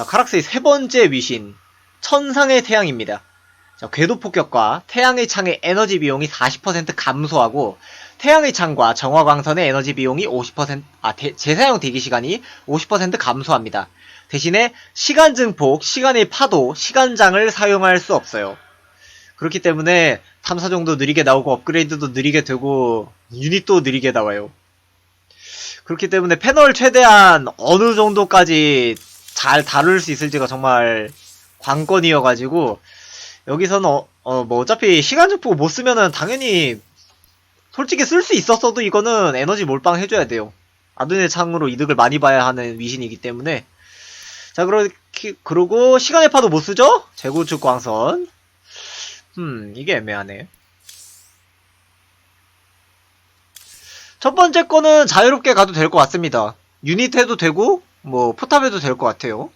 자, 카락스의 세 번째 위신, 천상의 태양입니다. 자, 궤도 폭격과 태양의 창의 에너지 비용이 40% 감소하고, 태양의 창과 정화광선의 에너지 비용이 50%, 아, 대- 재사용 대기 시간이 50% 감소합니다. 대신에 시간 증폭, 시간의 파도, 시간장을 사용할 수 없어요. 그렇기 때문에 탐사정도 느리게 나오고 업그레이드도 느리게 되고 유닛도 느리게 나와요. 그렇기 때문에 패널 최대한 어느 정도까지 잘 다룰 수 있을지가 정말 관건이어가지고 여기서는 어, 어, 뭐 어차피 시간 증폭 못 쓰면은 당연히 솔직히 쓸 수 있었어도 이거는 에너지 몰빵 해줘야 돼요. 아둔의 창으로 이득을 많이 봐야 하는 위신이기 때문에 자 그렇게 그러고 시간의 파도 못 쓰죠? 재구축 광선 음, 이게 애매하네. 첫 번째 거는 자유롭게 가도 될 것 같습니다. 유닛 해도 되고, 뭐, 포탑 해도 될 것 같아요.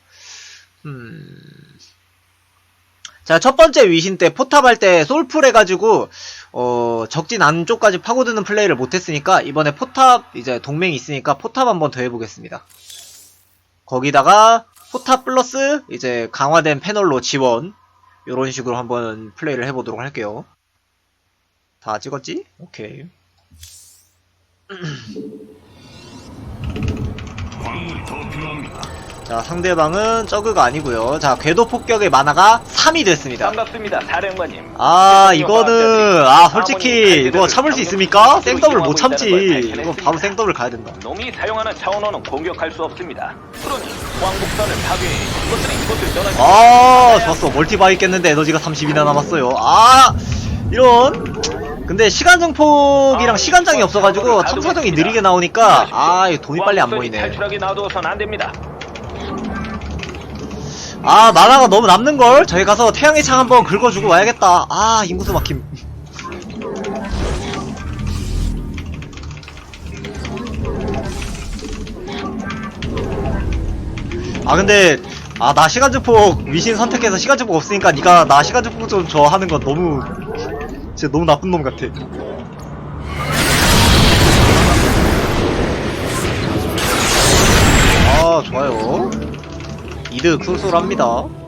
음. 자, 첫 번째 위신 때 포탑 할 때 솔풀 해가지고, 어, 적진 안쪽까지 파고드는 플레이를 못했으니까, 이번에 포탑, 이제 동맹이 있으니까 포탑 한번 더 해보겠습니다. 거기다가, 포탑 플러스, 이제 강화된 패널로 지원, 요런 식으로 한번 플레이를 해보도록 할게요. 다 찍었지? 오케이. 자, 상대방은 저그가 아니고요. 자, 궤도 폭격의 만화가 3이 됐습니다. 반갑습니다, 사령관님. 아, 이거는 아, 솔직히 이거 참을 수 있습니까? 생더블 못 참지. 이거 바로 생더블 가야 된다. 놈이 사용하는 차원호는 공격할 수 없습니다. 그러니 왕복선을 파괴해 이것들이 이곳을 떠나지 아, 좋았어. 멀티바 있겠는데 에너지가 30이나 남았어요. 아, 이런. 근데 시간 증폭이랑 시간장이 없어가지고 탐사정이 느리게 나오니까 아, 이거 돈이 빨리 안 놔두어선 안 됩니다. 아 만화가 너무 남는걸? 저희 가서 태양의 창 한번 긁어주고 와야겠다. 아 인구수 막힘. 아 근데 아 나 시간증폭 위신 선택해서 시간증폭 없으니까 니가 나 시간증폭 좀 줘 하는 건 너무 진짜 너무 나쁜 놈 같아 아 좋아요 이득 쏠쏠합니다.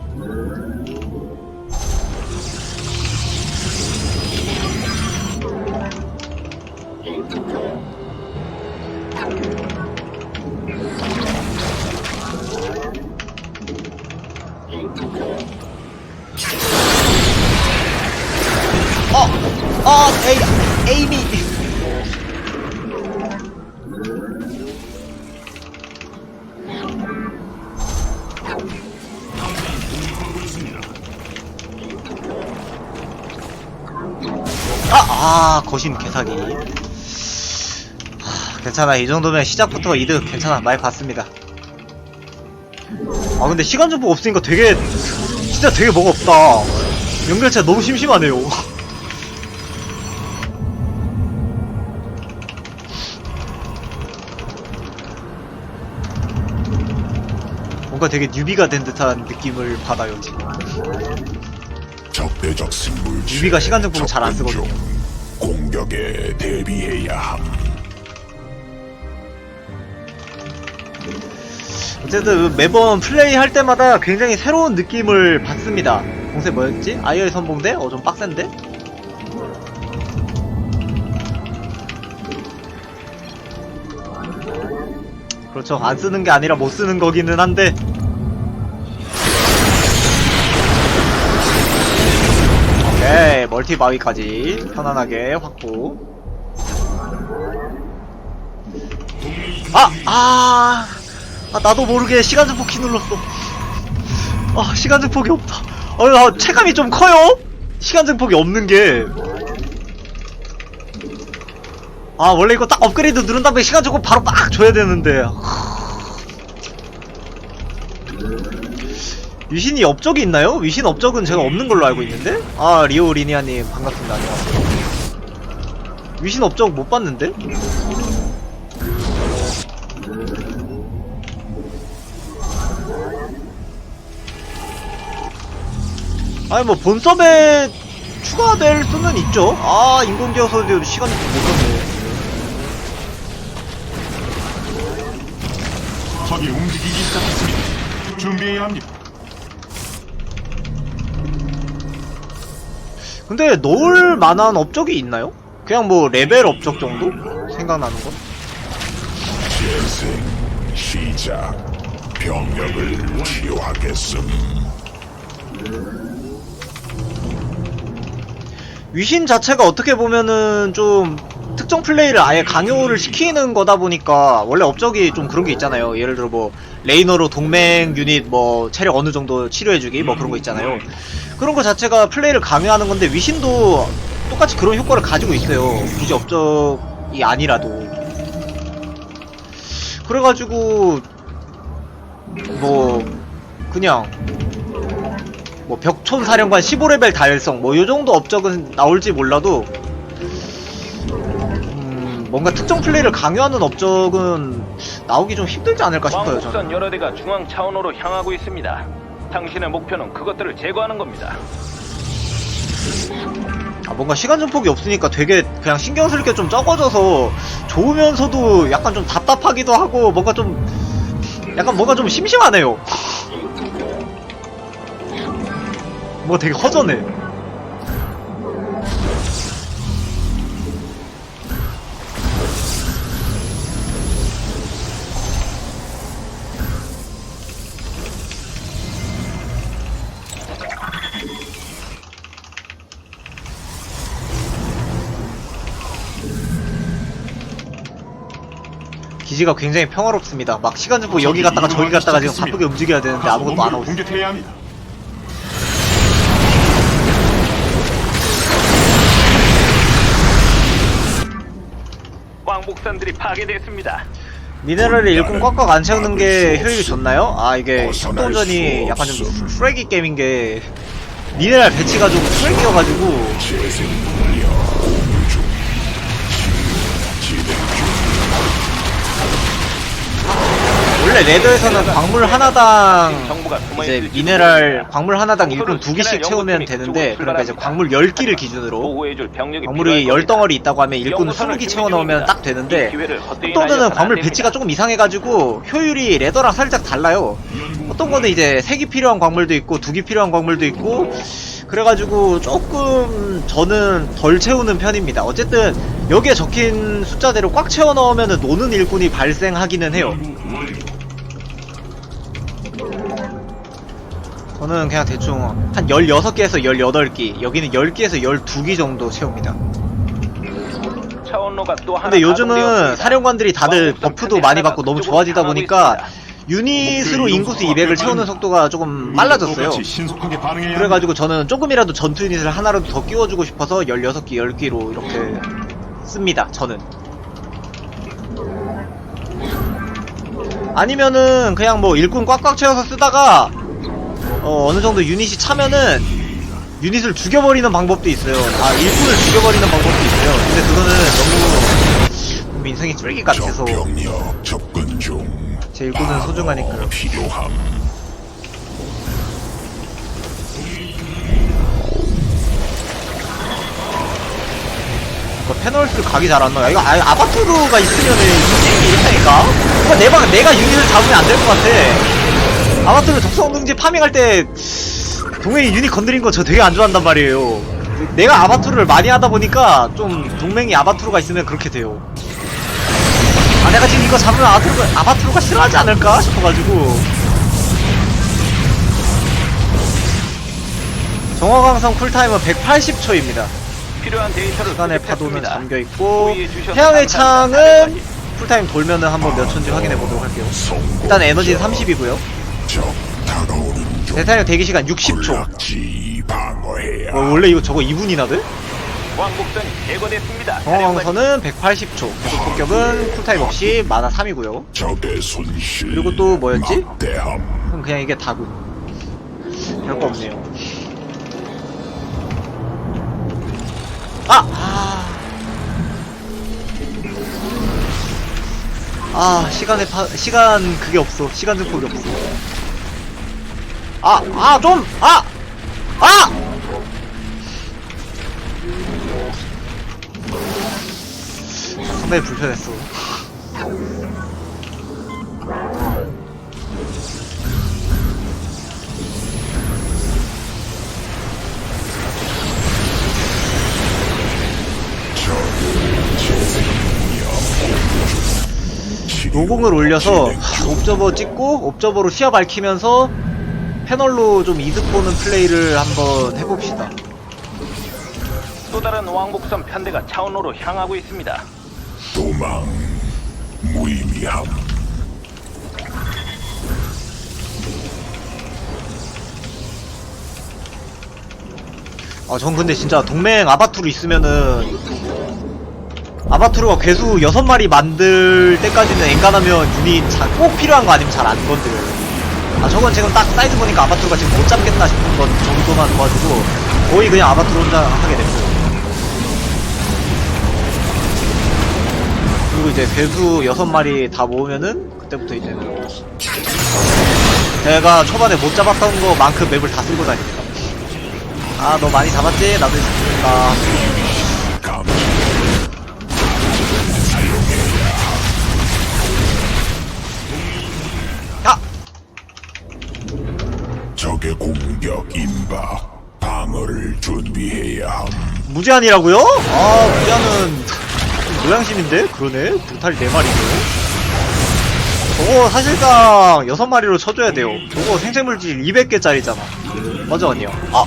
어! 어! 에이, 에이미! 아, 아, 거신 개사기. 아, 괜찮아. 이 정도면 시작부터 이득 괜찮아. 많이 봤습니다. 아, 근데 시간 정보 없으니까 되게, 진짜 되게 뭐가 없다. 연결체 너무 심심하네요. 뭔가 되게 뉴비가 된 듯한 느낌을 받아요, 지금. 적대적 sinh 물체. 유비가 시간 증폭을 잘안 접근 쓰거든요. 중. 공격에 대비해야 함. 어쨌든 매번 플레이 할 때마다 굉장히 새로운 느낌을 받습니다. 공세 뭐였지? 아이어의 선봉대? 어, 좀 빡센데? 그렇죠. 안 쓰는 게 아니라 못 쓰는 거기는 한데. 멀티 바위까지 편안하게 확보. 아! 아! 아, 나도 모르게 시간 증폭 키 눌렀어. 아, 시간 증폭이 없다. 아, 나 체감이 좀 커요? 시간 증폭이 없는 게. 아, 원래 이거 딱 업그레이드 누른 다음에 시간 증폭 바로 빡 줘야 되는데. 위신이 업적이 있나요? 위신 업적은 제가 없는 걸로 알고 있는데? 아, 리오 리니아님, 반갑습니다. 안녕하세요. 위신 업적 못 봤는데? 아니 뭐 본섭에 추가될 수는 있죠. 아 인공지어서도 시간이 좀 늦었네. 적이 움직이기 시작했습니다. 준비해야 합니다. 근데 넣을 만한 업적이 있나요? 그냥 뭐 레벨 업적 정도? 생각나는 거? 재생 시작 병력을 치료하겠음 위신 자체가 어떻게 보면은 좀 특정 플레이를 아예 강요를 시키는 거다 보니까 원래 업적이 좀 그런 게 있잖아요. 예를 들어 뭐 레이너로 동맹 유닛 뭐 체력 어느 정도 치료해주기 뭐 그런 거 있잖아요. 그런 거 자체가 플레이를 강요하는 건데 위신도 똑같이 그런 효과를 가지고 있어요. 굳이 업적이 아니라도. 그래가지고 뭐 그냥 뭐 벽촌 사령관 15레벨 달성 뭐 요정도 업적은 나올지 몰라도 음, 뭔가 특정 플레이를 강요하는 업적은 나오기 좀 힘들지 않을까 싶어요 저는 왕복선 여러 대가 중앙 차원호로 향하고 있습니다. 당신의 목표는 그것들을 제거하는 겁니다. 아, 뭔가 시간 증폭이 없으니까 되게 그냥 신경 쓸 게 좀 적어져서 좋으면서도 약간 좀 답답하기도 하고 뭔가 좀 약간 뭔가 좀 심심하네요 뭐 되게 허전해 기지가 굉장히 평화롭습니다 막 시간 증폭 여기 갔다가 저기 갔다가 지금 바쁘게 움직여야 되는데 아무것도 안 하고 있어 공격해야 합니다. 왕복선들이 파괴됐습니다. 미네랄을 일꾼 꽉꽉 안 채우는 게 효율이 좋나요? 아 이게 협동전이 약간 좀 쓰레기 게임인 게 미네랄 배치가 좀 쓰레기여가지고 원래 레더에서는 광물 하나당 이제 미네랄 광물 하나당 일꾼 두 개씩 채우면 되는데 그러니까 이제 광물 10기를 기준으로 광물이 필요할 10덩어리 있다고 하면 연구선을 20기 채워 넣으면 딱이 되는데 협동전은 날려서는 광물 안 배치가. 조금 이상해가지고 효율이 레더랑 살짝 달라요. 어떤 거는 이제 3기 필요한 광물도 있고 2기 필요한 광물도 있고 그래가지고 조금 저는 덜 채우는 편입니다. 어쨌든 여기에 적힌 숫자대로 꽉 채워 넣으면 노는 일꾼이 발생하기는 해요 저는 그냥 대충 한 16개에서 18기 여기는 10기에서 12기 정도 채웁니다 차원로가 또 하나 근데 요즘은 가동되었습니다. 사령관들이 다들 왕복선 버프도 많이 받고 너무 그쪽으로 좋아지다 향하고 보니까 있습니다. 유닛으로 인구수 200을 채우는 속도가 조금 빨라졌어요. 똑같이 신속하게 반응해야 합니다. 그래가지고 저는 조금이라도 전투 유닛을 하나라도 더 끼워주고 싶어서 16기, 10기로 이렇게 씁니다. 저는. 아니면은 그냥 뭐 일꾼 꽉꽉 채워서 쓰다가 어, 어느 정도 유닛이 차면은 유닛을 죽여버리는 방법도 있어요. 아 일꾼을 죽여버리는 방법도 있어요. 근데 그거는 너무 인생이 쓰레기 같아서 제 일꾼은 소중하니까요. 페널스 각이 잘 안 나와. 이거 아, 아바투르가 있으면은 이 게임이 이렇다니까? 뭔가 내가, 내가 유닛을 잡으면 안 될 것 같아. 아바투르 적성 능지 파밍할 때, 동맹이 유닛 건드린 거 저 되게 안 좋아한단 말이에요. 내가 아바투르를 많이 하다 보니까, 좀, 동맹이 아바투르가 있으면 그렇게 돼요. 아, 내가 지금 이거 잡으면 아바투르가, 아바투르가 싫어하지 않을까? 싶어가지고. 정화광선 쿨타임은 180초입니다. 필요한 데이터를 시간의. 파도는 잠겨 있고 호의해 주셔서 태양의. 창은 풀타임 돌면은 한번 몇 초인지 확인해 보도록 할게요. 일단 에너지는 30이고요. 적 다가오는 중 대사용 대기 시간 60초. 군락지 방어해야 어, 원래 이거 저거 2분이나 돼? 왕복선이 제거됐습니다. 정화광선은 180초. 계속 폭격은 쿨타임 없이 마나 3이고요. 적의 손실 그리고 또 뭐였지? 그럼 그냥 이게 다군. 별거 없네요. 아! 아. 아, 시간의 파, 시간 그게 없어. 시간 증폭이 없어. 아, 아, 좀! 아! 아! 상당히 불편했어. 노공을 올려서 옵저버 찍고 옵저버로 시야 밝히면서 패널로 좀 이득 보는 플레이를 한번 해봅시다. 또 다른 왕복선 편대가 차원호로 향하고 있습니다. 도망 무의미함 아, 전 근데 진짜 동맹 아바투르 있으면은 아바투르가 괴수 6마리 만들 때까지는 엔간하면 유닛 자- 꼭 필요한 거 아니면 잘 안 건드려요. 아, 저건 지금 딱 사이즈 보니까 아바투르가 지금 못 잡겠다 싶은 것 정도만 도와주고 거의 그냥 아바투르 혼자 하게 됐고. 그리고 이제 괴수 6마리 다 모으면은 그때부터 이제는 제가 초반에 못 잡았던 거만큼 맵을 다 쓸고 다닙니다. 아, 너 많이 잡았지? 나도 있으니까. 공격 임박 방어를 준비해야 함 무제한이라고요? 아, 무제한은 노양심인데? 그러네? 불탈이 4마리고. 저거 사실상 6마리로 쳐줘야 돼요. 저거 생생물질 200개짜리잖아. 맞아, 아니요. 아.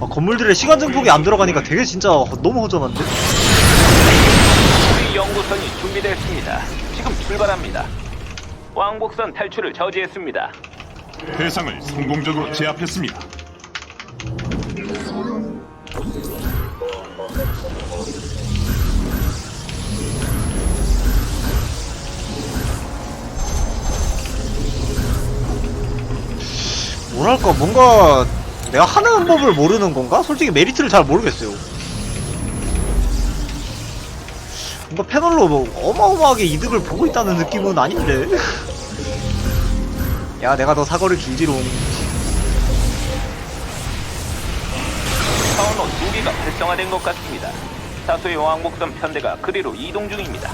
아, 건물들의 시간 증폭이 안 들어가니까 되게 진짜 너무 허전한데? 출발합니다. 왕복선 탈출을 저지했습니다. 대상을 성공적으로 제압했습니다. 뭐랄까 뭔가 내가 하는 법을 모르는 건가? 솔직히 메리트를 잘 모르겠어요. 뭔가 패널로 뭐 어마어마하게 이득을 보고 있다는 느낌은 아닌데. 야, 내가 더 사거리 길지롱. 차원호 두 개가 활성화된 것 같습니다. 다수의 왕복선 편대가 그리로 이동 중입니다.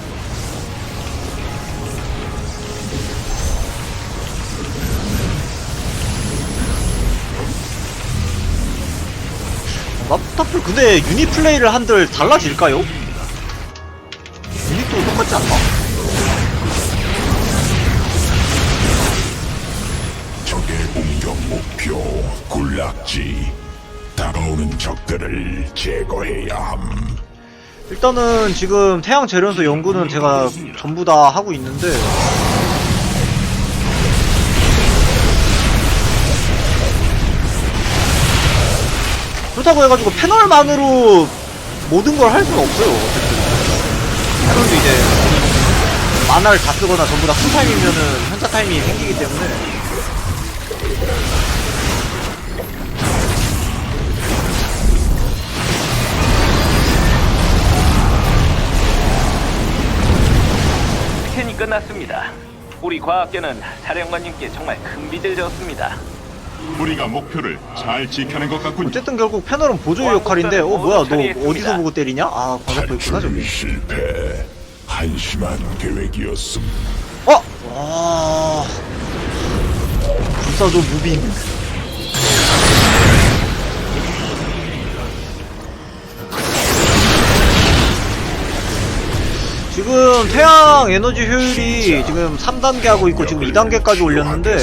랍탑플 근데 유닛 플레이를 한들 달라질까요? 않나? 적의 공격 목표 군락지. 다가오는 적들을 제거해야 함. 일단은 지금 태양 재련소 연구는 제가 전부 다 하고 있는데. 그렇다고 해가지고 패널만으로 모든 걸 할 수는 없어요 어쨌든 패널도 이제 만화를 다 쓰거나 전부 다 풀타임이면은 현자 타임이 생기기 때문에 스캔이 끝났습니다. 우리 과학계는 사령관님께 정말 큰 빚을 졌습니다. 우리가 목표를 잘 지켜낸 것 같군요. 어쨌든 결국 패널은 보조의 역할인데 어 뭐야 너 어디서 보고 때리냐? 아 과격포 있구나 저기 탈출 실패 한심한 계획이었음 어! 와. 불사조 무빙. 지금 태양 에너지 효율이 지금 3단계 하고 있고 지금 2단계까지 올렸는데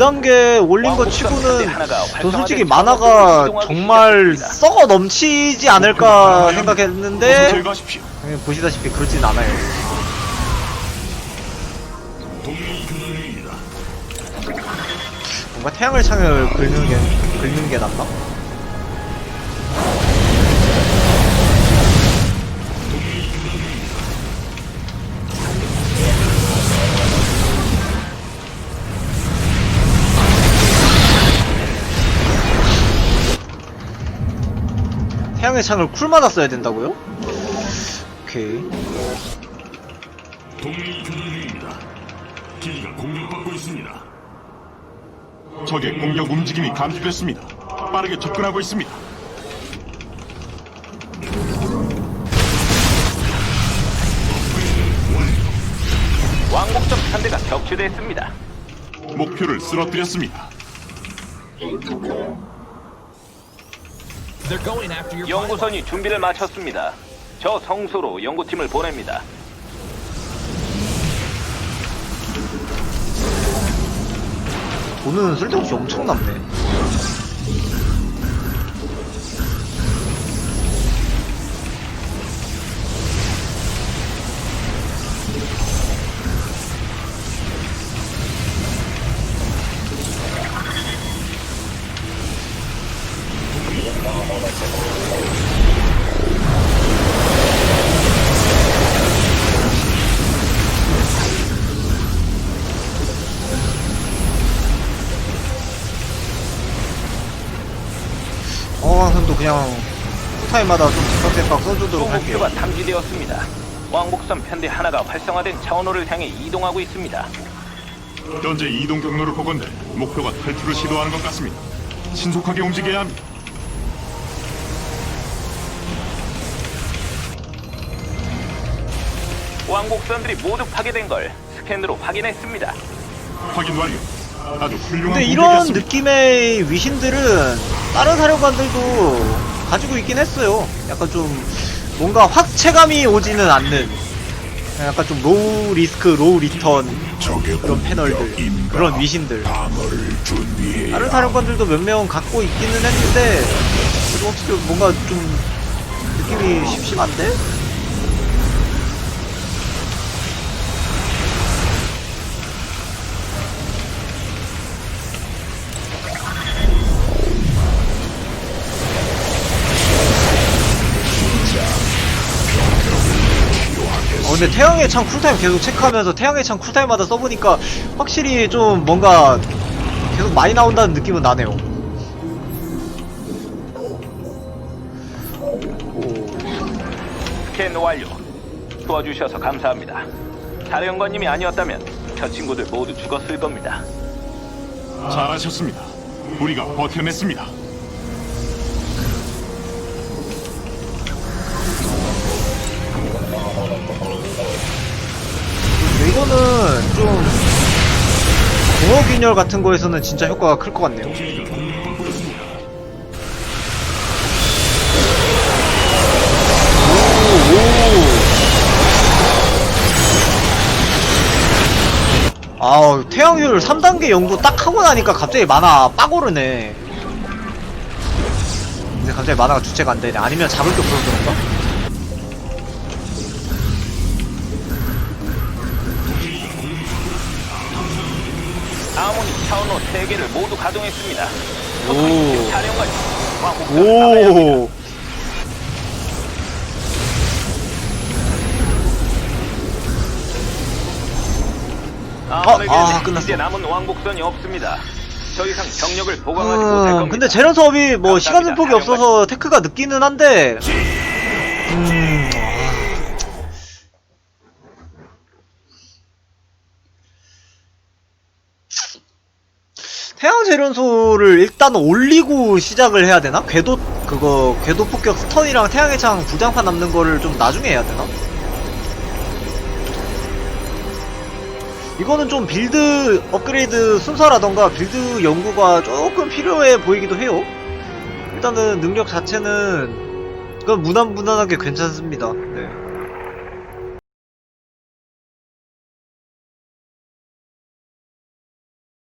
2단계 올린 것 치고는 저 솔직히 만화가 정말 썩어 넘치지 않을까 어서 생각했는데 제거하십시오. 예, 보시다시피 그렇진 않아요. 뭔가 태양을 창을 긁는 게 긁는 게 낫나? 태양의 창을 쿨마다 써야 된다고요? 오케이. 적의 공격 움직임이 감지됐습니다. 빠르게 접근하고 있습니다. 왕복선 편대가 격추됐습니다. 목표를 쓰러뜨렸습니다. 연구선이 준비를 마쳤습니다. 저 성소로 연구팀을 보냅니다. 돈은 쓸데없이 엄청 남네. 타임마다 좀 대박대박 써주도록 주 할게요. 목표가 탐지되었습니다. 왕복선 편대 하나가 활성화된 차원호를 향해 이동하고 있습니다. 현재 이동 경로를 보건대 목표가 탈출을 시도하는 것 같습니다. 신속하게 움직여야 합니다. 왕복선들이 모두 파괴된 걸 스캔으로 확인했습니다. 확인 완료. 아주 훌륭한 근데 이런 공격이었습니다. 느낌의 위신들은 다른 사령관들도 가지고 있긴 했어요. 약간 좀 뭔가 확체감이 오지는 않는 약간 좀 로우 리스크, 로우 리턴 그런 패널들? 그런 위신들. 다른 사령관들도 몇 명 갖고 있기는 했는데 그래도 어떻게 뭔가 좀 느낌이 심심한데? 근데 태양의 창 쿨타임 계속 체크하면서 태양의 창 쿨타임마다 써보니까 확실히 좀 뭔가 계속 많이 나온다는 느낌은 나네요. 스캔 완료. 도와주셔서 감사합니다. 사령관님이 아니었다면 저 친구들 모두 죽었을 겁니다. 잘하셨습니다. 우리가 버텨냈습니다. 이거는 좀 공허균열 같은 거에서는 진짜 효과가 클 것 같네요. 아, 태양율 3단계 연구 딱 하고 나니까 갑자기 만화 빡 오르네. 근데 갑자기 만화가 주체가 안 되네. 아니면 잡을 게 없어서 그런가? 차원호 3개를 모두 가동했습니다. 오. 합니다. 오. 아무에게 아, 끝났어. 이제 남은 왕복선이 없습니다. 더 이상 병력을 보강하지 못할 음, 겁니다. 근데 재련 사업이 뭐. 시간 증폭이 없어서 테크가 늦기는 한데, 태양 재련소를 일단 올리고 시작을 해야 되나? 궤도 그거 궤도 폭격 스턴이랑 태양의 창 부장판 남는 거를 좀 나중에 해야 되나? 이거는 좀 빌드 업그레이드 순서라던가 빌드 연구가 조금 필요해 보이기도 해요. 일단은 능력 자체는 무난무난하게 괜찮습니다. 네.